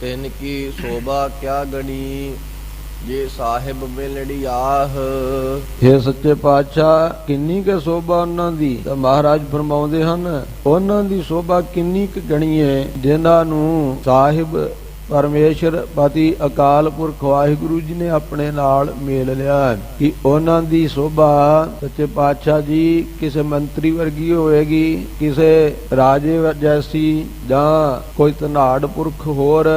ਤਿਨ ਕੀ ਸੋਭਾ ਕਿਆ ਗਣੀ, ਜੇ ਸਾਹਿਬ ਮਿਲਣੀ ਆਹ। ਇਹ ਸੱਚੇ ਪਾਤਸ਼ਾਹ, ਕਿੰਨੀ ਕੁ ਸੋਭਾ ਉਹਨਾਂ ਦੀ? ਤਾਂ ਮਹਾਰਾਜ ਫਰਮਾਉਂਦੇ ਹਨ, ਉਹਨਾਂ ਦੀ ਸੋਭਾ ਕਿੰਨੀ ਕੁ ਗਣੀਏ ਜਿਨ੍ਹਾਂ ਨੂੰ ਸਾਹਿਬ ਪਰਮੇਸ਼ਰ ਪਤੀ ਅਕਾਲ ਪੁਰਖ ਵਾਹਿਗੁਰੂ ਜੀ ਨੇ ਆਪਣੇ ਨਾਲ ਮੇਲ ਲਿਆ ਕਿ ਉਹਨਾਂ ਦੀ ਸੋਭਾ ਸੱਚੇ ਪਾਤਸ਼ਾਹ ਜੀ ਕਿਸੇ ਮੰਤਰੀ ਵਰਗੀ ਹੋਵੇਗੀ, ਕਿਸੇ ਰਾਜੇ ਜੈਸੀ ਜਾਂ ਕੋਈ ਧਨਾੜ ਪੁਰਖ ਹੋਰ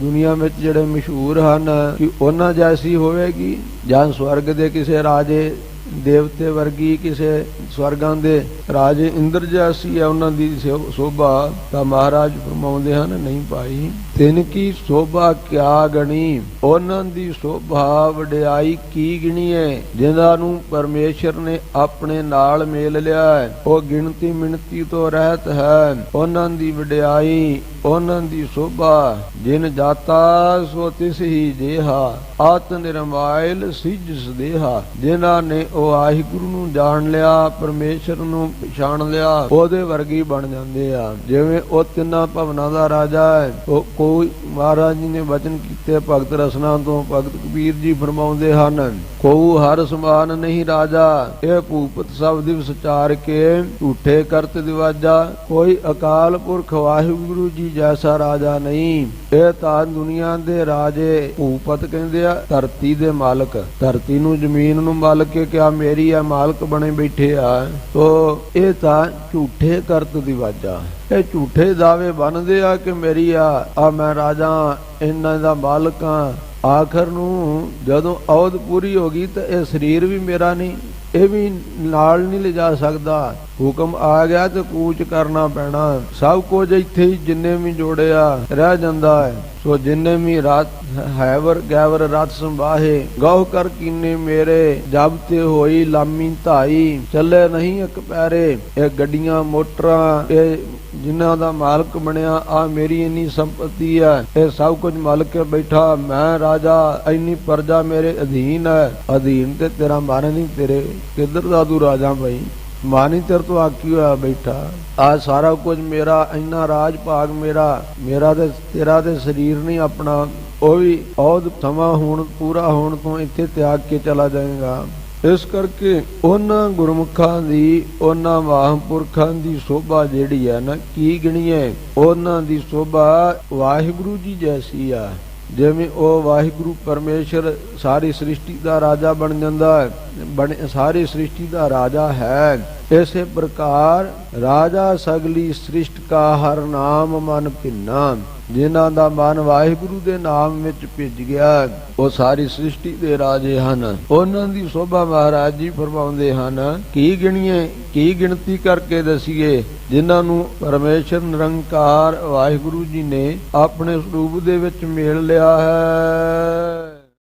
ਦੁਨੀਆ ਵਿੱਚ ਜਿਹੜੇ ਮਸ਼ਹੂਰ ਹਨ, ਕਿ ਉਹਨਾਂ ਜੈਸੀ ਹੋਵੇਗੀ ਜਾਂ ਸਵਰਗ ਦੇ ਕਿਸੇ ਰਾਜੇ ਦੇਵਤੇ ਵਰਗੀ ਕਿਸੇ ਸਵਰਗਾਂ ਦੇ ਰਾਜੇ ਇੰਦਰ ਜੈਸੀ ਹੈ ਉਹਨਾਂ ਦੀ ਸੋਭਾ ਤਾਂ ਮਹਾਰਾਜ ਫਰਮਾਉਂਦੇ ਹਨ, ਨਹੀਂ ਪਾਈ ਤਿਨ ਕੀ ਸੋਭਾ ਕਿਆ ਗਣੀ? ਉਹਨਾਂ ਦੀ ਸੋਭਾ ਵਡਿਆਈ ਕੀ ਗਿਣੀਏ ਜਿਨ੍ਹਾਂ ਨੂੰ ਪਰਮੇਸ਼ਰ ਨੇ ਆਪਣੇ ਨਾਲ ਮੇਲ ਲਿਆ ਉਹ ਗਿਣਤੀ ਮਿਣਤੀ ਤੋਂ ਰਹਿਤ ਹੈ। ਉਹਨਾਂ ਦੀ ਵਡਿਆਈ ਉਹਨਾਂ ਦੀ ਸੋਭਾ, ਜਿਨ ਜਾਤਾ ਸੋ ਤਿਸ ਹੀ ਦੇਹਾ ਆਤ ਨਿਰਮਾਇਲ ਸਿਜ ਸਦੇਹਾ ਜਿਨ੍ਹਾਂ ਨੇ ਉਹ ਵਾਹਿਗੁਰੂ ਨੂੰ ਜਾਣ ਲਿਆ, ਪਰਮੇਸ਼ਰ ਨੂੰ ਪਛਾਣ ਲਿਆ, ਉਹਦੇ ਵਰਗੀ ਬਣ ਜਾਂਦੇ ਆ। ਜਿਵੇਂ ਉਹ ਤਿੰਨਾਂ ਭਵਨਾਂ ਦਾ ਰਾਜਾ ਹੈ, ਉਹ ਕੋਈ ਮਹਾਰਾਜ ਜੀ ਨੇ ਵਚਨ ਕੀਤੇ, ਭਗਤ ਰਸਨਾ ਤੋਂ ਭਗਤ ਕਬੀਰ ਜੀ ਫਰਮਾਉਂਦੇ ਹਨ ਕੋਉ ਹਰ ਸਮਾਨ ਨਹੀਂ ਰਾਜਾ, ਇਹ ਭੂਪਤ ਸਭ ਦਿਵਸ ਚਾਰ ਕੇ, ਝੂਠੇ ਕਰਤ ਦਿਵਾਜਾ, ਕੋਈ ਅਕਾਲ ਪੁਰਖ ਵਾਹਿਗੁਰੂ ਜੀ ਜੈਸਾ ਰਾਜਾ ਨਹੀਂ। ਇਹ ਤਾਂ ਦੁਨੀਆ ਦੇ ਰਾਜੇ ਭੂਪਤ ਕਹਿੰਦੇ ਆ, ਧਰਤੀ ਦੇ ਮਾਲਕ। ਧਰਤੀ ਨੂੰ ਜ਼ਮੀਨ ਨੂੰ ਮਾਲਕ ਕੇ ਕਿਆ ਮੇਰੀ ਆ ਮਾਲਕ ਬਣੇ ਬੈਠੇ ਆ। ਤੋ ਇਹ ਤਾਂ ਝੂਠੇ ਕਰਤ ਦੀ ਵਾਜਾ ਇਹ ਝੂਠੇ ਦਾਅਵੇ ਬੰਨਦੇ ਆ ਕਿ ਮੇਰੀ ਆ ਆ ਮੈਂ ਰਾਜਾ, ਇਹਨਾਂ ਦਾ ਮਾਲਕ ਆ। ਆਖਰ ਨੂੰ ਜਦੋਂ ਔਦ ਪੂਰੀ ਹੋ ਗਈ ਤਾਂ ਇਹ ਸਰੀਰ ਵੀ ਮੇਰਾ ਨਹੀਂ, ਇਹ ਵੀ ਨਾਲ ਨਹੀਂ ਲਿਜਾ ਸਕਦਾ। ਹੁਕਮ ਆ ਗਿਆ ਤੇ ਕੂਚ ਕਰਨਾ ਪੈਣਾ। ਸਭ ਕੁਝ ਇੱਥੇ ਹੀ ਜਿੰਨੇ ਵੀ ਜੋੜਿਆ ਰਹਿ ਜਾਂਦਾ ਹੈ। ਸੋ ਜਿੰਨੇ ਵੀ ਰਾਤ ਹੈਵਰ ਗੈਵਰ ਰਾਤ ਸੰਭਾਹੇ ਗਉ ਕਰ ਕੀਨੇ ਮੇਰੇ। ਜਬ ਤੇ ਹੋਈ ਲਾਮੀ ਧਾਈ, ਚੱਲੇ ਨਹੀਂ ਇੱਕ ਪੈਰੇ। ਇਹ ਗੱਡੀਆਂ, ਮੋਟਰਾਂ, ਇਹ ਜਿਨ੍ਹਾਂ ਦਾ ਮਾਲਕ ਬਣਿਆ, ਆ ਮੇਰੀ ਇੰਨੀ ਸੰਪਤੀ ਆ ਇਹ ਸਭ ਕੁਝ ਮਾਲਕ ਕੇ ਬੈਠਾ, ਮੈਂ ਰਾਜਾ, ਇੰਨੀ ਪ੍ਰਜਾ ਮੇਰੇ ਅਧੀਨ ਹੈ। ਅਧੀਨ ਤੇ ਤੇਰਾ ਮਾਰਨ ਨਹੀਂ, ਤੇਰੇ ਕਿੱਧਰ ਦਾ ਤੂੰ ਰਾਜਾ ਭਾਈ ਮਾਨੀ ਤੇਰੇ ਤੋਂ ਆਕੀ ਹੋਇਆ ਬੈਠਾ, ਆ ਸਾਰਾ ਕੁਝ ਮੇਰਾ, ਇੰਨਾ ਰਾਜ ਭਾਗ ਮੇਰਾ ਮੇਰਾ ਤੇ ਤੇਰਾ ਤੇ ਸਰੀਰ ਨਹੀਂ ਆਪਣਾ, ਉਹ ਵੀ ਔਦ ਸਮਾਂ ਹੋਣ, ਪੂਰਾ ਹੋਣ ਤੋਂ ਇੱਥੇ ਤਿਆਗ ਕੇ ਚਲਾ ਜਾਏਗਾ। ਇਸ ਕਰਕੇ ਉਹਨਾਂ ਗੁਰਮੁਖਾਂ ਦੀ, ਉਹਨਾਂ ਮਹਾਂਪੁਰਖਾਂ ਦੀ ਸੋਭਾ ਜਿਹੜੀ ਆ ਨਾ, ਕੀ ਗਿਣੀਏ ਉਹਨਾਂ ਦੀ ਸੋਭਾ ਵਾਹਿਗੁਰੂ ਜੀ ਜੈਸੀ ਆ। ਜਿਵੇਂ ਉਹ ਵਾਹਿਗੁਰੂ ਪਰਮੇਸ਼ਰ ਸਾਰੀ ਸ੍ਰਿਸ਼ਟੀ ਦਾ ਰਾਜਾ ਬਣ ਜਾਂਦਾ ਹੈ, ਬਣ ਸਾਰੀ ਸ੍ਰਿਸ਼ਟੀ ਦਾ ਰਾਜਾ ਹੈ। ਇਸੇ ਪ੍ਰਕਾਰ ਰਾਜਾ ਸਗਲੀ ਸ੍ਰਿਸ਼ਟ ਕਾ ਹਰ ਨਾਮ ਮਨ ਭਿੰਨਾ, ਜਿਨ੍ਹਾਂ ਦਾ ਮਨ ਵਾਹਿਗੁਰੂ ਦੇ ਨਾਮ ਵਿੱਚ ਭਿੱਜ ਗਿਆ, ਉਹ ਸਾਰੀ ਸ੍ਰਿਸ਼ਟੀ ਦੇ ਰਾਜੇ ਹਨ। ਉਹਨਾਂ ਦੀ ਸੋਭਾ ਮਹਾਰਾਜ ਜੀ ਫਰਮਾਉਂਦੇ ਹਨ, ਕੀ ਗਿਣੀਏ, ਕੀ ਗਿਣਤੀ ਕਰਕੇ ਦਸੀਏ, ਜਿਨ੍ਹਾਂ ਨੂੰ ਪਰਮੇਸ਼ਰ ਨਿਰੰਕਾਰ ਵਾਹਿਗੁਰੂ ਜੀ ਨੇ ਆਪਣੇ ਸਰੂਪ ਦੇ ਵਿੱਚ ਮੇਲ ਲਿਆ ਹੈ?